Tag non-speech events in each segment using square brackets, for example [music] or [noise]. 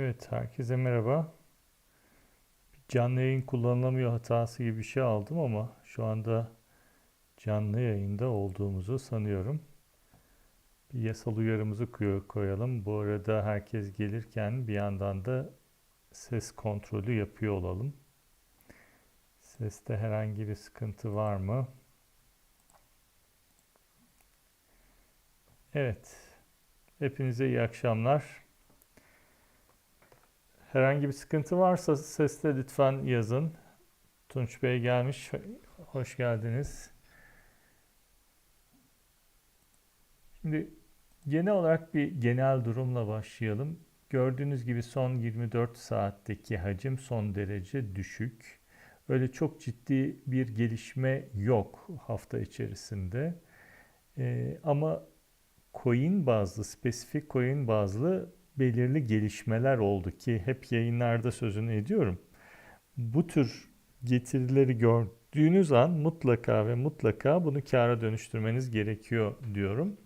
Evet, herkese merhaba. Canlı yayın kullanılamıyor hatası gibi bir şey aldım ama şu anda canlı yayında olduğumuzu sanıyorum. Bir yasal uyarımızı koy- koyalım. Bu arada herkes gelirken bir yandan da ses kontrolü yapıyor olalım. Seste herhangi bir sıkıntı var mı? Evet, hepinize iyi akşamlar. Herhangi bir sıkıntı varsa sesle lütfen yazın. Tunç Bey gelmiş. Hoş geldiniz. Şimdi genel olarak bir genel durumla başlayalım. Gördüğünüz gibi son 24 saatteki hacim son derece düşük. Öyle çok ciddi bir gelişme yok hafta içerisinde. Ee, ama coin bazlı, spesifik coin bazlı belirli gelişmeler oldu ki hep yayınlarda sözünü ediyorum. Bu tür getirileri gördüğünüz an mutlaka ve mutlaka bunu kâra dönüştürmeniz gerekiyor diyorum.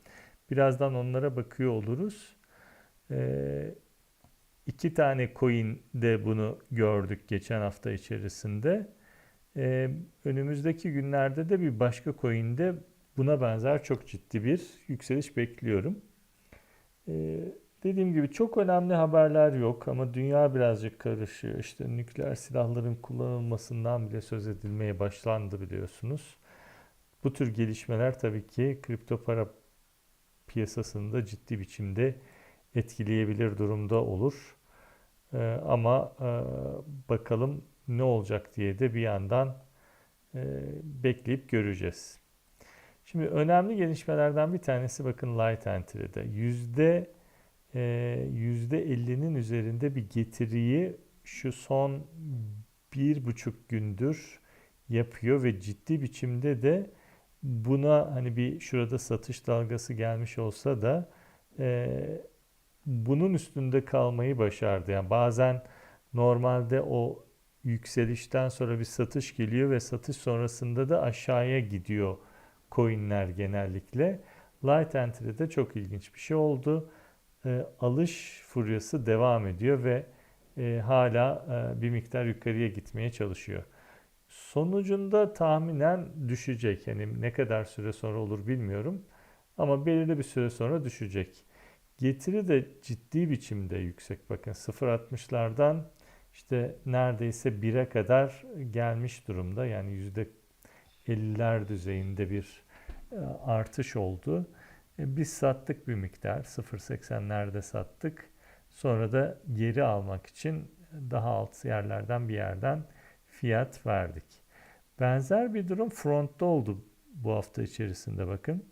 Birazdan onlara bakıyor oluruz. Ee, iki tane coin de bunu gördük geçen hafta içerisinde. Ee, önümüzdeki günlerde de bir başka coin'de buna benzer çok ciddi bir yükseliş bekliyorum. Ee, Dediğim gibi çok önemli haberler yok ama dünya birazcık karışıyor. İşte nükleer silahların kullanılmasından bile söz edilmeye başlandı biliyorsunuz. Bu tür gelişmeler tabii ki kripto para piyasasını da ciddi biçimde etkileyebilir durumda olur. Ee, ama e, bakalım ne olacak diye de bir yandan e, bekleyip göreceğiz. Şimdi önemli gelişmelerden bir tanesi bakın Light Entry'de. Yüzde %50'nin ee, üzerinde bir getiriyi şu son bir buçuk gündür yapıyor ve ciddi biçimde de buna hani bir şurada satış dalgası gelmiş olsa da e, bunun üstünde kalmayı başardı. Yani bazen normalde o yükselişten sonra bir satış geliyor ve satış sonrasında da aşağıya gidiyor coinler genellikle. Light Entry'de çok ilginç bir şey oldu e, alış furyası devam ediyor ve e, hala e, bir miktar yukarıya gitmeye çalışıyor. Sonucunda tahminen düşecek. Yani ne kadar süre sonra olur bilmiyorum. Ama belirli bir süre sonra düşecek. Getiri de ciddi biçimde yüksek. Bakın 0.60'lardan işte neredeyse 1'e kadar gelmiş durumda. Yani %50'ler düzeyinde bir e, artış oldu. E, biz sattık bir miktar. 0.80'lerde sattık. Sonra da geri almak için daha alt yerlerden bir yerden fiyat verdik. Benzer bir durum frontta oldu bu hafta içerisinde bakın.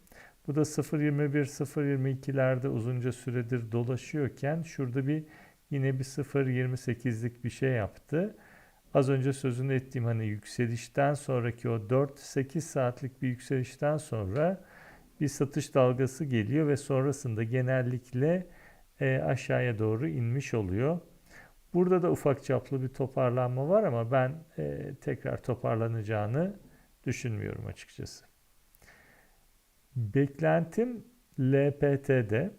Bu da 0.21, 0.22'lerde uzunca süredir dolaşıyorken şurada bir yine bir 0.28'lik bir şey yaptı. Az önce sözünü ettiğim hani yükselişten sonraki o 4-8 saatlik bir yükselişten sonra bir satış dalgası geliyor ve sonrasında genellikle e, aşağıya doğru inmiş oluyor. Burada da ufak çaplı bir toparlanma var ama ben e, tekrar toparlanacağını düşünmüyorum açıkçası. Beklentim LPT'de.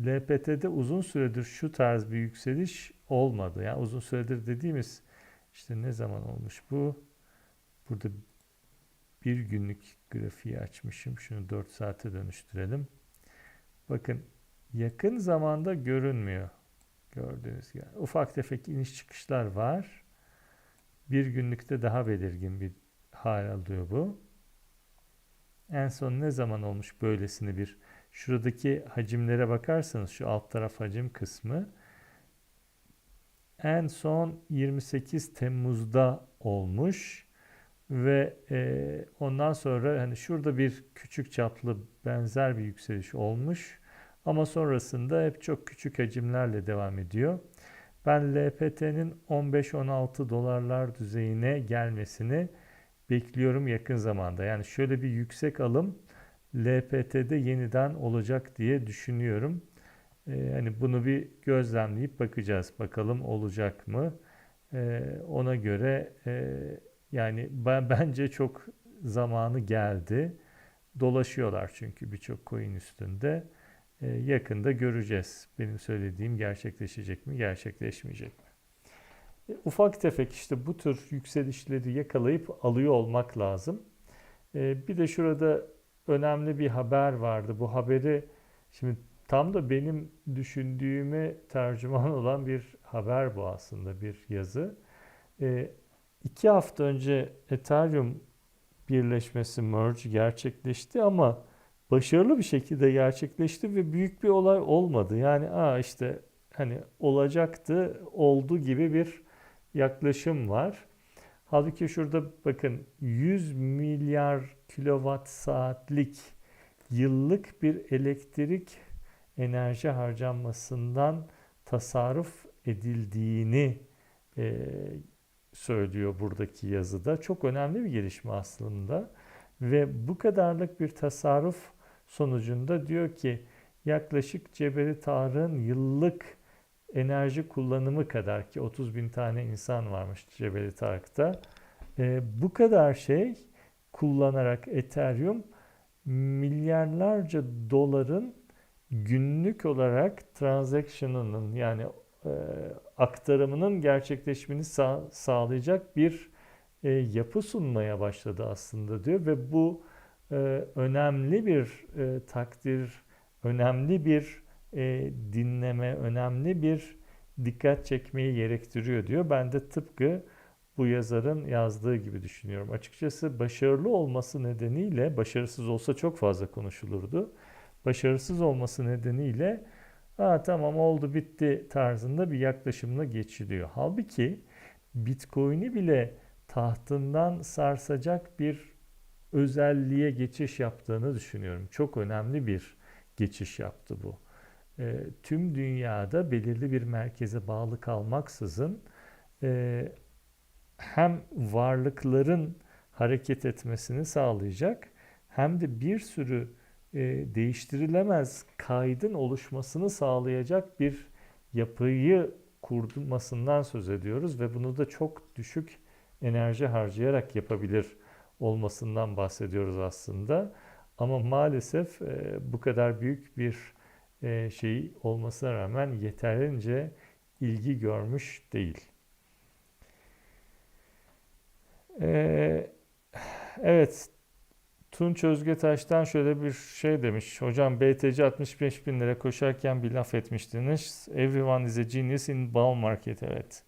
LPT'de uzun süredir şu tarz bir yükseliş olmadı. Yani uzun süredir dediğimiz işte ne zaman olmuş bu? Burada bir günlük grafiği açmışım. Şunu 4 saate dönüştürelim. Bakın yakın zamanda görünmüyor. Gördüğünüz gibi. Ufak tefek iniş çıkışlar var. Bir günlükte daha belirgin bir hal alıyor bu. En son ne zaman olmuş böylesini bir şuradaki hacimlere bakarsanız şu alt taraf hacim kısmı en son 28 Temmuz'da olmuş. Ve e, ondan sonra hani şurada bir küçük çaplı benzer bir yükseliş olmuş. Ama sonrasında hep çok küçük hacimlerle devam ediyor. Ben LPT'nin 15-16 dolarlar düzeyine gelmesini bekliyorum yakın zamanda. Yani şöyle bir yüksek alım LPT'de yeniden olacak diye düşünüyorum. Ee, bunu bir gözlemleyip bakacağız. Bakalım olacak mı? Ee, ona göre e, yani ben, [laughs] bence çok zamanı geldi. Dolaşıyorlar çünkü birçok coin üstünde. E, yakında göreceğiz. Benim söylediğim gerçekleşecek mi, gerçekleşmeyecek mi? E, ufak tefek işte bu tür yükselişleri yakalayıp alıyor olmak lazım. E, bir de şurada önemli bir haber vardı. Bu haberi şimdi tam da benim düşündüğüme tercüman [laughs] olan bir haber bu aslında bir yazı. E, iki hafta önce Ethereum birleşmesi merge gerçekleşti ama başarılı bir şekilde gerçekleşti ve büyük bir olay olmadı. Yani aa işte hani olacaktı oldu gibi bir yaklaşım var. Halbuki şurada bakın 100 milyar kilowatt saatlik yıllık bir elektrik enerji harcanmasından tasarruf edildiğini e, söylüyor buradaki yazıda. Çok önemli bir gelişme aslında. Ve bu kadarlık bir tasarruf sonucunda diyor ki yaklaşık Cebeli Tarık'ın yıllık enerji kullanımı kadar ki 30 bin tane insan varmış Cebeli Tarık'ta. E, bu kadar şey kullanarak Ethereum milyarlarca doların günlük olarak transaction'ının yani e, aktarımının gerçekleşmeni sağ, sağlayacak bir e, yapı sunmaya başladı aslında diyor ve bu e, önemli bir e, takdir, önemli bir e, dinleme, önemli bir dikkat çekmeyi gerektiriyor diyor. Ben de tıpkı bu yazarın yazdığı gibi düşünüyorum. Açıkçası başarılı olması nedeniyle, başarısız olsa çok fazla konuşulurdu. Başarısız olması nedeniyle ha tamam oldu bitti tarzında bir yaklaşımla geçiliyor. Halbuki Bitcoin'i bile tahtından sarsacak bir özelliğe geçiş yaptığını düşünüyorum. Çok önemli bir geçiş yaptı bu. E, tüm dünyada belirli bir merkeze bağlı kalmaksızın e, hem varlıkların hareket etmesini sağlayacak hem de bir sürü e, değiştirilemez kaydın oluşmasını sağlayacak bir yapıyı kurulmasından söz ediyoruz ve bunu da çok düşük enerji harcayarak yapabilir olmasından bahsediyoruz aslında. Ama maalesef e, bu kadar büyük bir e, şey olmasına rağmen yeterince ilgi görmüş değil. E, evet, Tunç Özgetaş'tan şöyle bir şey demiş. Hocam BTC 65 bin lira koşarken bir laf etmiştiniz. Everyone is a genius in bull market. Evet.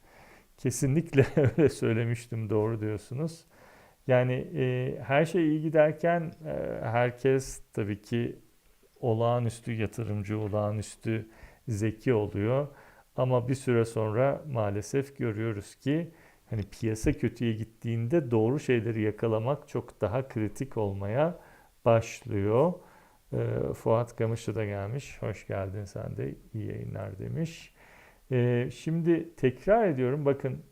Kesinlikle [laughs] öyle söylemiştim. Doğru diyorsunuz. Yani e, her şey iyi giderken e, herkes tabii ki olağanüstü yatırımcı, olağanüstü zeki oluyor. Ama bir süre sonra maalesef görüyoruz ki hani piyasa kötüye gittiğinde doğru şeyleri yakalamak çok daha kritik olmaya başlıyor. E, Fuat Kamışlı da gelmiş. Hoş geldin sen de. iyi yayınlar demiş. E, şimdi tekrar ediyorum. Bakın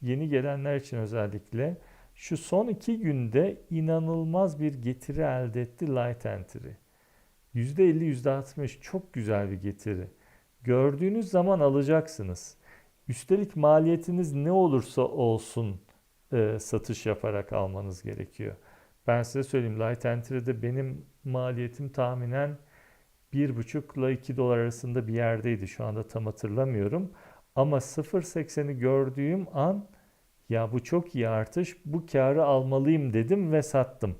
yeni gelenler için özellikle şu son iki günde inanılmaz bir getiri elde etti Light Entry. %50, %60 çok güzel bir getiri. Gördüğünüz zaman alacaksınız. Üstelik maliyetiniz ne olursa olsun e, satış yaparak almanız gerekiyor. Ben size söyleyeyim Light Entry'de benim maliyetim tahminen 1,5 ile 2 dolar arasında bir yerdeydi. Şu anda tam hatırlamıyorum. Ama 0.80'i gördüğüm an ya bu çok iyi artış bu karı almalıyım dedim ve sattım.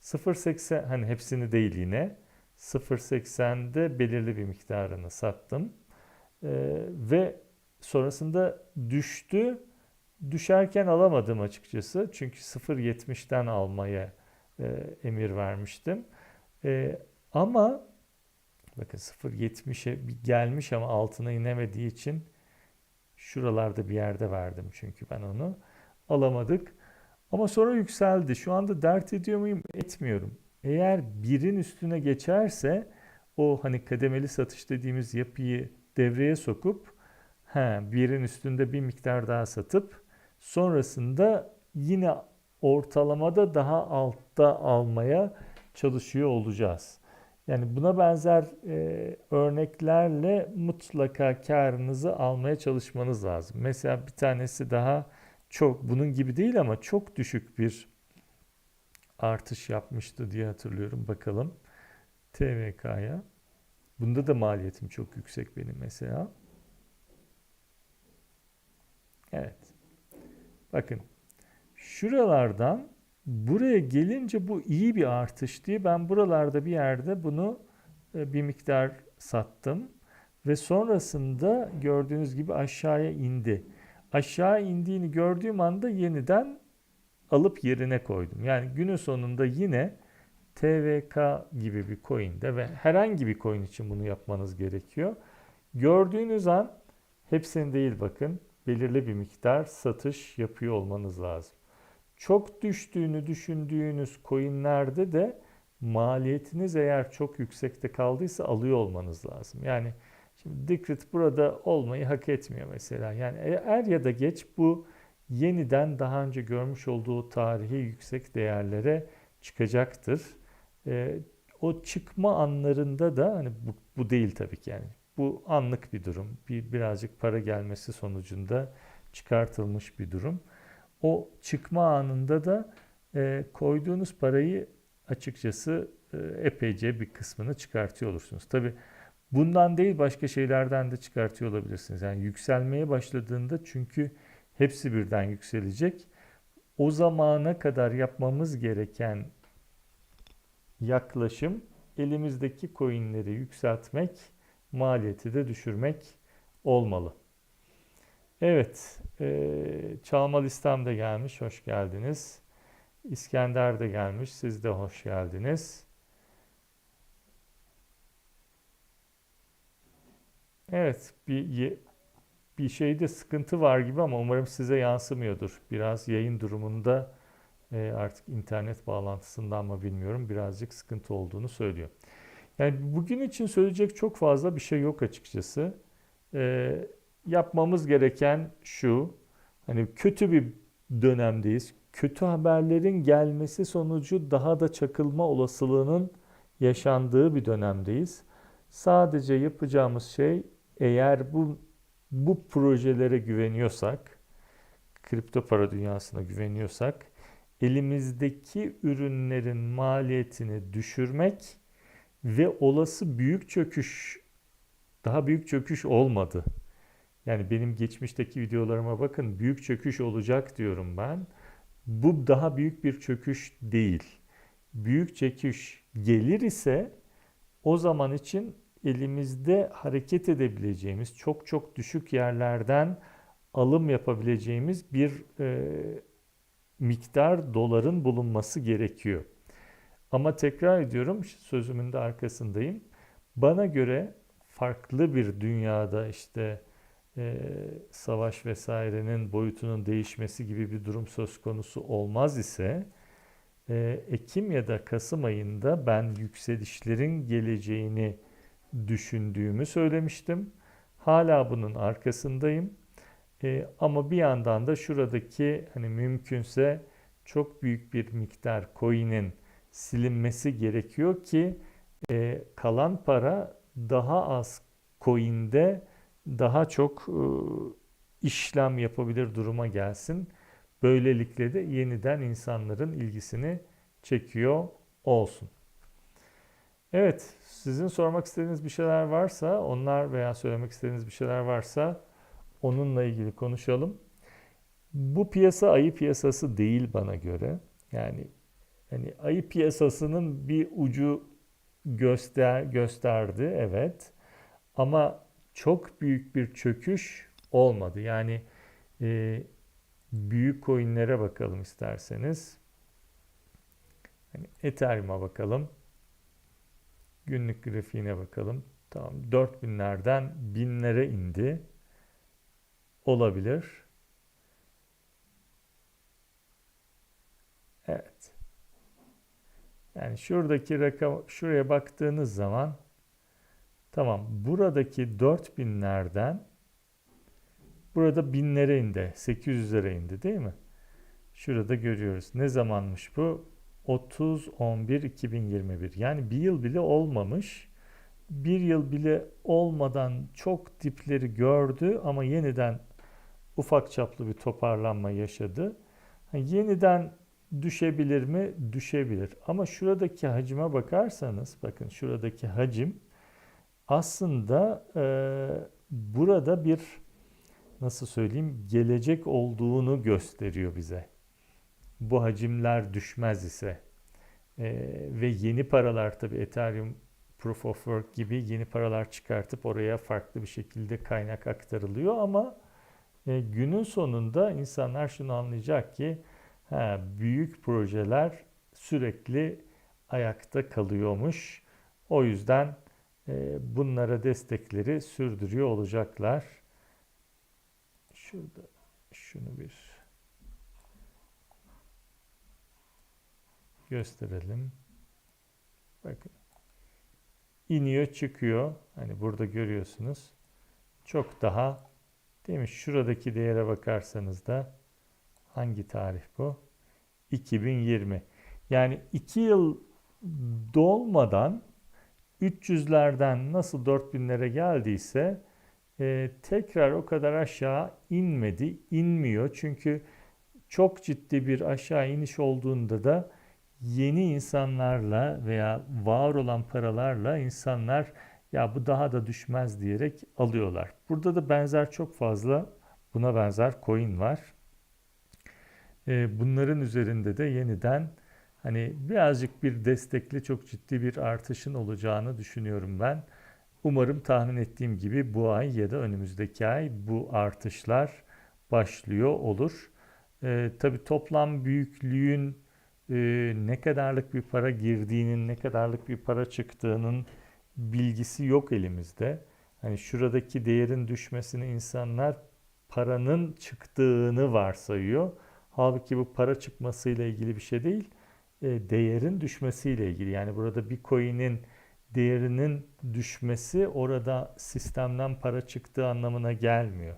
0.80 hani hepsini değil yine 0.80'de belirli bir miktarını sattım. Ee, ve sonrasında düştü. Düşerken alamadım açıkçası. Çünkü 0.70'ten almaya e, emir vermiştim. E, ama bakın 0.70'e gelmiş ama altına inemediği için Şuralarda bir yerde verdim çünkü ben onu. Alamadık. Ama sonra yükseldi. Şu anda dert ediyor muyum? Etmiyorum. Eğer birin üstüne geçerse o hani kademeli satış dediğimiz yapıyı devreye sokup he, birin üstünde bir miktar daha satıp sonrasında yine ortalamada daha altta almaya çalışıyor olacağız. Yani buna benzer e, örneklerle mutlaka karınızı almaya çalışmanız lazım. Mesela bir tanesi daha çok bunun gibi değil ama çok düşük bir artış yapmıştı diye hatırlıyorum. Bakalım TVK'ya. Bunda da maliyetim çok yüksek benim mesela. Evet. Bakın şuralardan buraya gelince bu iyi bir artış diye ben buralarda bir yerde bunu e, bir miktar sattım ve sonrasında gördüğünüz gibi aşağıya indi. Aşağı indiğini gördüğüm anda yeniden alıp yerine koydum. Yani günün sonunda yine TVK gibi bir coin'de ve herhangi bir coin için bunu yapmanız gerekiyor. Gördüğünüz an hepsini değil bakın belirli bir miktar satış yapıyor olmanız lazım. Çok düştüğünü düşündüğünüz coinlerde de maliyetiniz eğer çok yüksekte kaldıysa alıyor olmanız lazım. Yani şimdi Decred burada olmayı hak etmiyor mesela. Yani er ya da geç bu yeniden daha önce görmüş olduğu tarihi yüksek değerlere çıkacaktır. E, o çıkma anlarında da hani bu, bu değil tabii ki yani. Bu anlık bir durum. Bir birazcık para gelmesi sonucunda çıkartılmış bir durum. O çıkma anında da e, koyduğunuz parayı açıkçası e, epeyce bir kısmını çıkartıyor olursunuz. Tabii bundan değil başka şeylerden de çıkartıyor olabilirsiniz. Yani yükselmeye başladığında çünkü hepsi birden yükselecek. O zamana kadar yapmamız gereken yaklaşım elimizdeki coinleri yükseltmek, maliyeti de düşürmek olmalı. Evet, e, Çalma listem de gelmiş, hoş geldiniz. İskender de gelmiş, siz de hoş geldiniz. Evet, bir bir şeyde sıkıntı var gibi ama umarım size yansımıyordur. Biraz yayın durumunda e, artık internet bağlantısından mı bilmiyorum birazcık sıkıntı olduğunu söylüyor. Yani bugün için söyleyecek çok fazla bir şey yok açıkçası. E, yapmamız gereken şu, hani kötü bir dönemdeyiz. Kötü haberlerin gelmesi sonucu daha da çakılma olasılığının yaşandığı bir dönemdeyiz. Sadece yapacağımız şey eğer bu bu projelere güveniyorsak, kripto para dünyasına güveniyorsak elimizdeki ürünlerin maliyetini düşürmek ve olası büyük çöküş daha büyük çöküş olmadı. Yani benim geçmişteki videolarıma bakın büyük çöküş olacak diyorum ben. Bu daha büyük bir çöküş değil. Büyük çöküş gelir ise o zaman için elimizde hareket edebileceğimiz çok çok düşük yerlerden alım yapabileceğimiz bir e, miktar doların bulunması gerekiyor. Ama tekrar ediyorum sözümün de arkasındayım. Bana göre farklı bir dünyada işte e, savaş vesairenin boyutunun değişmesi gibi bir durum söz konusu olmaz ise e, Ekim ya da Kasım ayında ben yükselişlerin geleceğini düşündüğümü söylemiştim. Hala bunun arkasındayım. E, ama bir yandan da şuradaki hani mümkünse çok büyük bir miktar coin'in silinmesi gerekiyor ki e, kalan para daha az coin'de daha çok e, işlem yapabilir duruma gelsin. Böylelikle de yeniden insanların ilgisini çekiyor olsun. Evet, sizin sormak istediğiniz bir şeyler varsa, onlar veya söylemek istediğiniz bir şeyler varsa onunla ilgili konuşalım. Bu piyasa ayı piyasası değil bana göre. Yani hani ayı piyasasının bir ucu göster gösterdi evet. Ama çok büyük bir çöküş olmadı. Yani e, büyük coinlere bakalım isterseniz. Hani Ethereum'a bakalım. Günlük grafiğine bakalım. Tamam 4000'lerden binlere indi. Olabilir. Evet. Yani şuradaki rakam şuraya baktığınız zaman tamam buradaki 4000'lerden burada binlere indi. 800'lere indi değil mi? Şurada görüyoruz. Ne zamanmış bu? 30-11-2021 yani bir yıl bile olmamış. Bir yıl bile olmadan çok dipleri gördü ama yeniden ufak çaplı bir toparlanma yaşadı. Yeniden düşebilir mi? Düşebilir. Ama şuradaki hacime bakarsanız bakın şuradaki hacim aslında e, burada bir nasıl söyleyeyim gelecek olduğunu gösteriyor bize. Bu hacimler düşmez ise e, ve yeni paralar tabii Ethereum Proof of Work gibi yeni paralar çıkartıp oraya farklı bir şekilde kaynak aktarılıyor ama e, günün sonunda insanlar şunu anlayacak ki ha, büyük projeler sürekli ayakta kalıyormuş. O yüzden e, bunlara destekleri sürdürüyor olacaklar. Şurada şunu bir gösterelim. Bakın. iniyor çıkıyor. Hani burada görüyorsunuz. Çok daha değil mi? Şuradaki değere bakarsanız da hangi tarih bu? 2020. Yani 2 yıl dolmadan 300'lerden nasıl 4000'lere geldiyse e, tekrar o kadar aşağı inmedi, inmiyor. Çünkü çok ciddi bir aşağı iniş olduğunda da yeni insanlarla veya var olan paralarla insanlar ya bu daha da düşmez diyerek alıyorlar. Burada da benzer çok fazla buna benzer coin var. E, bunların üzerinde de yeniden hani birazcık bir destekli çok ciddi bir artışın olacağını düşünüyorum ben. Umarım tahmin ettiğim gibi bu ay ya da önümüzdeki ay bu artışlar başlıyor olur. Ee, tabii toplam büyüklüğün e, ne kadarlık bir para girdiğinin, ne kadarlık bir para çıktığının bilgisi yok elimizde. Hani şuradaki değerin düşmesini insanlar paranın çıktığını varsayıyor. Halbuki bu para çıkmasıyla ilgili bir şey değil e, değerin düşmesiyle ilgili. Yani burada bir coin'in değerinin düşmesi orada sistemden para çıktığı anlamına gelmiyor.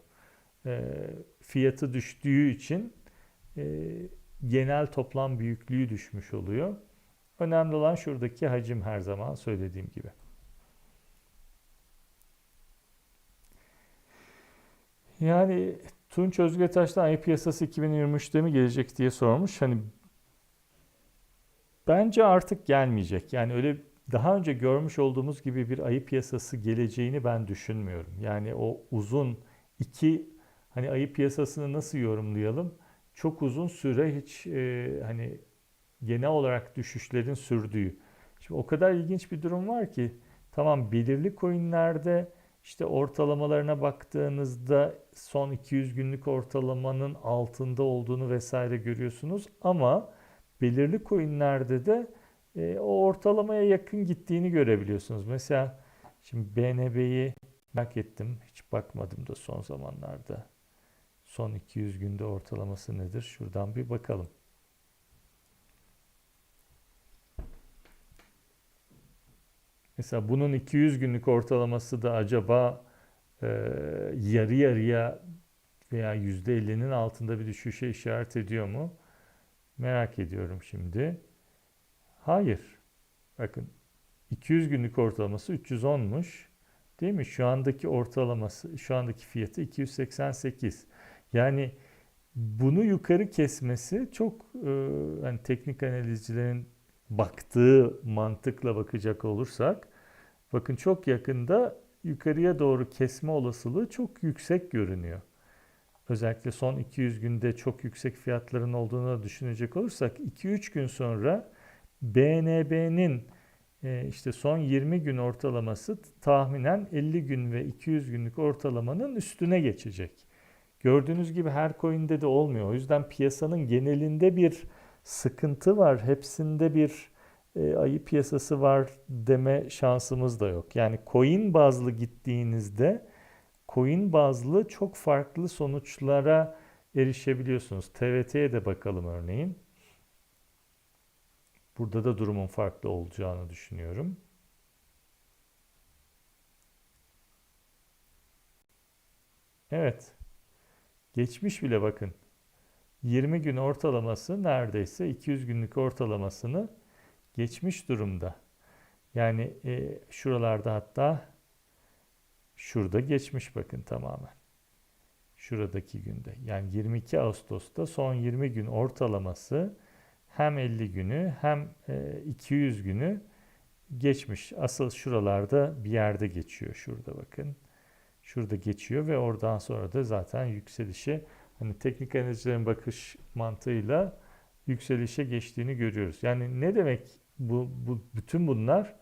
E, fiyatı düştüğü için e, genel toplam büyüklüğü düşmüş oluyor. Önemli olan şuradaki hacim her zaman söylediğim gibi. Yani Tunç Özgetaş'tan ayı piyasası 2023'te mi gelecek diye sormuş. Hani Bence artık gelmeyecek. Yani öyle daha önce görmüş olduğumuz gibi bir ayı piyasası geleceğini ben düşünmüyorum. Yani o uzun iki hani ayı piyasasını nasıl yorumlayalım? Çok uzun süre hiç e, hani genel olarak düşüşlerin sürdüğü. Şimdi o kadar ilginç bir durum var ki tamam belirli coinlerde işte ortalamalarına baktığınızda son 200 günlük ortalamanın altında olduğunu vesaire görüyorsunuz ama belirli coinlerde de e, o ortalamaya yakın gittiğini görebiliyorsunuz. Mesela şimdi BNB'yi merak ettim. Hiç bakmadım da son zamanlarda. Son 200 günde ortalaması nedir? Şuradan bir bakalım. Mesela bunun 200 günlük ortalaması da acaba e, yarı yarıya veya %50'nin altında bir düşüşe işaret ediyor mu? Merak ediyorum şimdi. Hayır. Bakın 200 günlük ortalaması 310'muş. Değil mi? Şu andaki ortalaması, şu andaki fiyatı 288. Yani bunu yukarı kesmesi çok e, yani teknik analizcilerin baktığı mantıkla bakacak olursak bakın çok yakında yukarıya doğru kesme olasılığı çok yüksek görünüyor özellikle son 200 günde çok yüksek fiyatların olduğunu düşünecek olursak 2-3 gün sonra BNB'nin e, işte son 20 gün ortalaması tahminen 50 gün ve 200 günlük ortalamanın üstüne geçecek. Gördüğünüz gibi her coin'de de olmuyor. O yüzden piyasanın genelinde bir sıkıntı var. Hepsinde bir e, ayı piyasası var deme şansımız da yok. Yani coin bazlı gittiğinizde coin bazlı çok farklı sonuçlara erişebiliyorsunuz. TVT'ye de bakalım örneğin. Burada da durumun farklı olacağını düşünüyorum. Evet. Geçmiş bile bakın. 20 gün ortalaması neredeyse 200 günlük ortalamasını geçmiş durumda. Yani e, şuralarda hatta Şurada geçmiş bakın tamamen. Şuradaki günde. Yani 22 Ağustos'ta son 20 gün ortalaması hem 50 günü hem 200 e, günü geçmiş. Asıl şuralarda bir yerde geçiyor. Şurada bakın. Şurada geçiyor ve oradan sonra da zaten yükselişe hani teknik analizlerin bakış mantığıyla yükselişe geçtiğini görüyoruz. Yani ne demek bu, bu bütün bunlar?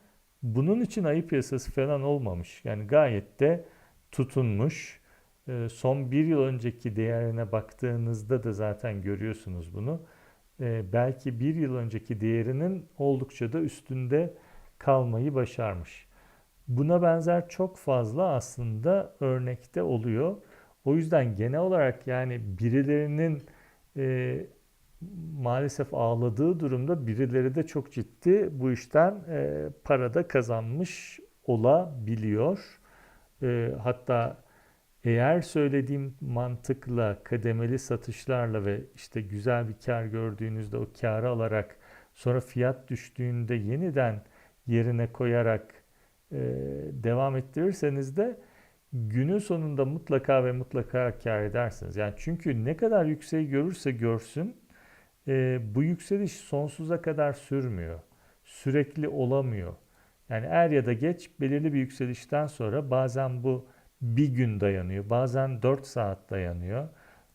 Bunun için ayı piyasası falan olmamış. Yani gayet de tutunmuş. Ee, son bir yıl önceki değerine baktığınızda da zaten görüyorsunuz bunu. Ee, belki bir yıl önceki değerinin oldukça da üstünde kalmayı başarmış. Buna benzer çok fazla aslında örnekte oluyor. O yüzden genel olarak yani birilerinin e, maalesef ağladığı durumda birileri de çok ciddi bu işten e, para da kazanmış olabiliyor. E, hatta eğer söylediğim mantıkla, kademeli satışlarla ve işte güzel bir kar gördüğünüzde o karı alarak sonra fiyat düştüğünde yeniden yerine koyarak e, devam ettirirseniz de günün sonunda mutlaka ve mutlaka kar edersiniz. Yani çünkü ne kadar yükseği görürse görsün e, bu yükseliş sonsuza kadar sürmüyor. Sürekli olamıyor. Yani er ya da geç belirli bir yükselişten sonra bazen bu bir gün dayanıyor. Bazen 4 saat dayanıyor.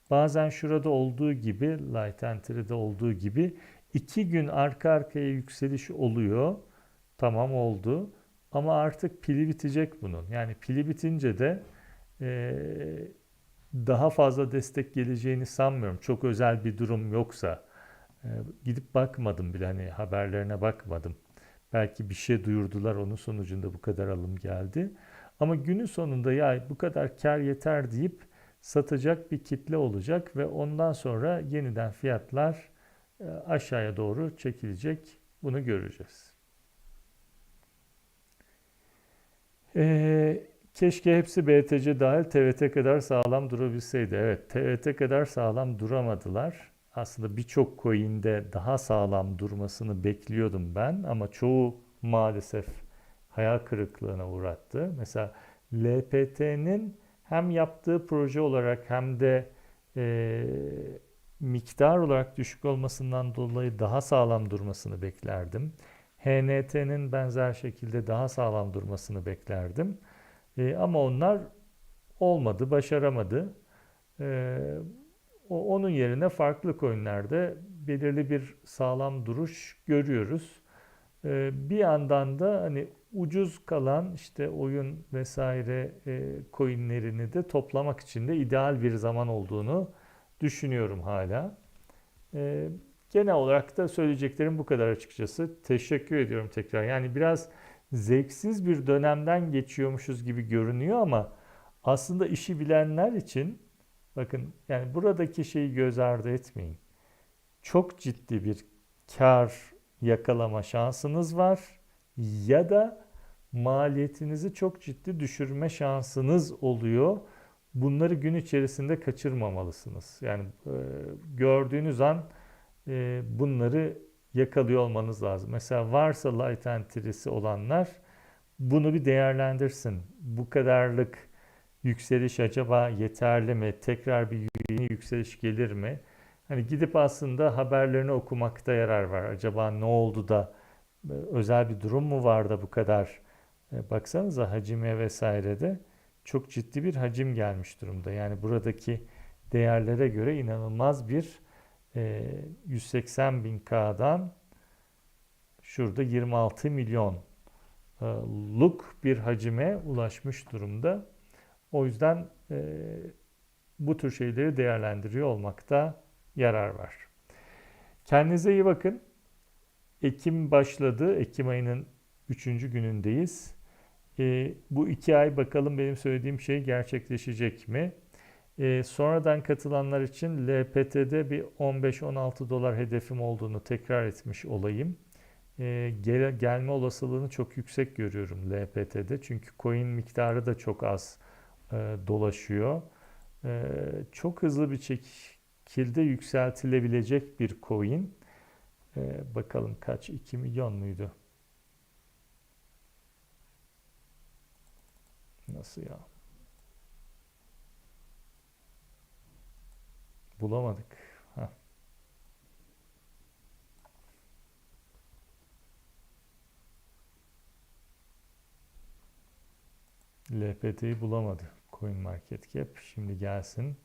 Bazen şurada olduğu gibi, Light Entry'de olduğu gibi iki gün arka arkaya yükseliş oluyor. Tamam oldu. Ama artık pili bitecek bunun. Yani pili bitince de e, daha fazla destek geleceğini sanmıyorum. Çok özel bir durum yoksa. E, gidip bakmadım bile hani haberlerine bakmadım. Belki bir şey duyurdular onun sonucunda bu kadar alım geldi. Ama günün sonunda ya bu kadar kar yeter deyip satacak bir kitle olacak ve ondan sonra yeniden fiyatlar e, aşağıya doğru çekilecek. Bunu göreceğiz. Ee, keşke hepsi BTC dahil TVT kadar sağlam durabilseydi. Evet, TVT kadar sağlam duramadılar. Aslında birçok coin'de daha sağlam durmasını bekliyordum ben ama çoğu maalesef hayal kırıklığına uğrattı. Mesela LPT'nin hem yaptığı proje olarak hem de e, miktar olarak düşük olmasından dolayı daha sağlam durmasını beklerdim. HNT'nin benzer şekilde daha sağlam durmasını beklerdim. E, ama onlar olmadı, başaramadı. E, o, onun yerine farklı coinlerde belirli bir sağlam duruş görüyoruz. E, bir yandan da hani ucuz kalan işte oyun vesaire e, coinlerini de toplamak için de ideal bir zaman olduğunu düşünüyorum hala. E, genel olarak da söyleyeceklerim bu kadar açıkçası. Teşekkür ediyorum tekrar. Yani biraz zevksiz bir dönemden geçiyormuşuz gibi görünüyor ama aslında işi bilenler için bakın yani buradaki şeyi göz ardı etmeyin. Çok ciddi bir kar yakalama şansınız var ya da maliyetinizi çok ciddi düşürme şansınız oluyor. Bunları gün içerisinde kaçırmamalısınız. Yani e, gördüğünüz an e, bunları yakalıyor olmanız lazım. Mesela varsa light entry'si olanlar bunu bir değerlendirsin. Bu kadarlık yükseliş acaba yeterli mi? Tekrar bir yeni yükseliş gelir mi? Hani gidip aslında haberlerini okumakta yarar var. Acaba ne oldu da e, özel bir durum mu var da bu kadar e, baksanıza hacime vesairede çok ciddi bir hacim gelmiş durumda. Yani buradaki değerlere göre inanılmaz bir 180 e, bin K'dan şurada 26 milyon luk bir hacime ulaşmış durumda. O yüzden bu tür şeyleri değerlendiriyor olmakta yarar var. Kendinize iyi bakın. Ekim başladı. Ekim ayının 3. günündeyiz. E, bu iki ay bakalım benim söylediğim şey gerçekleşecek mi? E, sonradan katılanlar için LPT'de bir 15-16 dolar hedefim olduğunu tekrar etmiş olayım. E, gel, gelme olasılığını çok yüksek görüyorum LPT'de. Çünkü coin miktarı da çok az e, dolaşıyor. E, çok hızlı bir şekilde yükseltilebilecek bir coin. E, bakalım kaç? 2 milyon muydu? Nasıl ya? Bulamadık. Heh. LPT'yi bulamadı CoinMarketCap. Şimdi gelsin.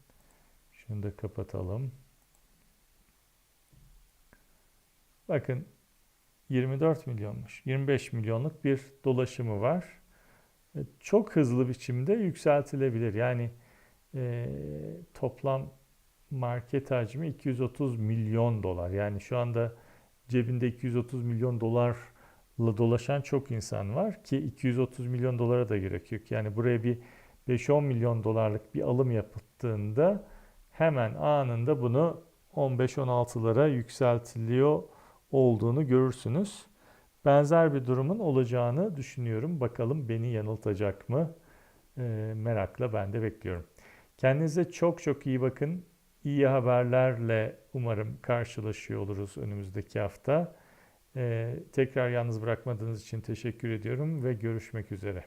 Şunu da kapatalım. Bakın 24 milyonmuş. 25 milyonluk bir dolaşımı var. E, Çok hızlı biçimde yükseltilebilir. Yani e, toplam market hacmi 230 milyon dolar. Yani şu anda cebinde 230 milyon dolarla dolaşan çok insan var ki 230 milyon dolara da gerek yok. Yani buraya bir 5-10 milyon dolarlık bir alım yapıldığında hemen anında bunu 15-16'lara yükseltiliyor olduğunu görürsünüz. Benzer bir durumun olacağını düşünüyorum. Bakalım beni yanıltacak mı? E, merakla ben de bekliyorum. Kendinize çok çok iyi bakın. İyi haberlerle umarım karşılaşıyor oluruz önümüzdeki hafta. E, tekrar yalnız bırakmadığınız için teşekkür ediyorum ve görüşmek üzere.